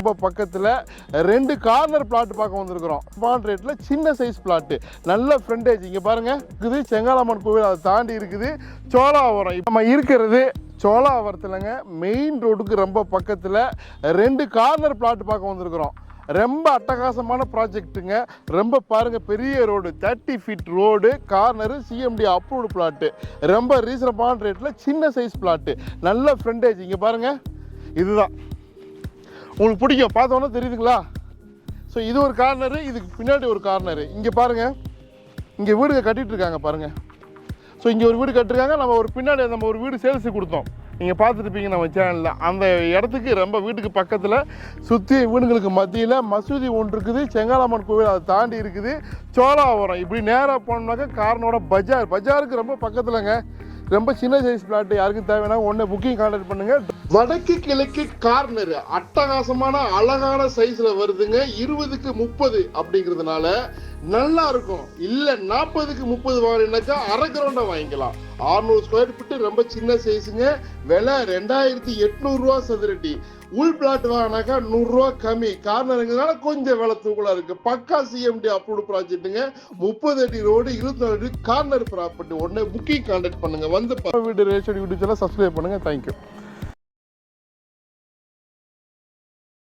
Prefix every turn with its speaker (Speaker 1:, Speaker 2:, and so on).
Speaker 1: ரொம்ப பக்கத்தில் ரெண்டு கார்னர் பிளாட் பார்க்க வந்திருக்கிறோம். பாண்ட் ரேட்டில் சின்ன சைஸ் பிளாட்டு நல்ல ஃப்ரண்டேஜ் இங்கே பாருங்கள் இருக்குது. செங்காலம்மன் கோவில் அதை தாண்டி இருக்குது. சோழாவரம். இப்போ நம்ம இருக்கிறது சோழாவரத்துலங்க. மெயின் ரோடுக்கு ரொம்ப பக்கத்தில் ரெண்டு கார்னர் பிளாட் பார்க்க வந்திருக்கிறோம். ரொம்ப அட்டகாசமான ப்ராஜெக்ட்டுங்க ரொம்ப பாருங்கள் பெரிய road thirty feet road corner CMD approved plot ரொம்ப ரீசனபான ரேட்டில் சின்ன சைஸ் பிளாட்டு நல்ல ஃப்ரண்டேஜ் இங்கே பாருங்கள் இதுதான். உங்களுக்கு பிடிக்கும். பார்த்தோன்னே தெரியுதுங்களா? ஸோ இது ஒரு கார்னரு இதுக்கு பின்னாடி ஒரு கார்னரு இங்கே பாருங்கள் இங்கே வீடு கட்டிகிட்ருக்காங்க இருக்காங்க ஸோ இங்கே ஒரு வீடு கட்டிருக்காங்க. நம்ம ஒரு பின்னாடி நம்ம ஒரு வீடு சேல்ஸுக்கு கொடுத்தோம். நீங்கள் பார்த்துருப்பீங்க நம்ம சேனலில் அந்த இடத்துக்கு ரொம்ப வீட்டுக்கு பக்கத்தில் சுற்றி வீடுங்களுக்கு மத்தியில் மசூதி ஒன்று இருக்குது. செங்காலம்மன் கோவில் அதை தாண்டி இருக்குது. சோழாவரம். இப்படி நேராக போனோம்னாக்கா காரனோட பஜார். பஜாருக்கு ரொம்ப பக்கத்தில்ங்க. ரொம்ப சின்ன சைஸ் பிளாட் யாருக்கும் தேவைன்னா ஒன்று புக்கிங் கான்டாக்ட் பண்ணுங்க. வடக்கு கிழக்கு கார்னர் அட்டகாசமான அழகான சைஸ்ல வருதுங்க. இருபதுக்கு முப்பது அப்படிங்கிறதுனால நல்லா இருக்கும் இல்ல நாற்பதுக்கு முப்பது வாங்கினாக்கா அரை கிரவுண்டா வாங்கிக்கலாம். 600 ஸ்கொயர் ஃபீட் ரொம்ப சின்ன சைஸுங்க விலை ரெண்டாயிரத்தி எட்நூறு ரூபா சதுரடி. உள் பிளாட் வாங்கினாக்கா நூறுரூவா கம்மி. கார்னருங்கிறதுனால கொஞ்சம் விலை தூக்கலாக இருக்கு. பக்கா சிஎம்டி அப்ரூவ்டு ப்ராஜெக்ட்டுங்க முப்பது அடி ரோடு இருபத்தி நாலு அடி கார்னர் ப்ராப்பர்ட்டி உடனே புக்கிங் கான்டாக்ட் பண்ணுங்க. வந்து வீடு ரேஷன் யூடியூப் சப்ஸ்கிரைப் பண்ணுங்க. Thank you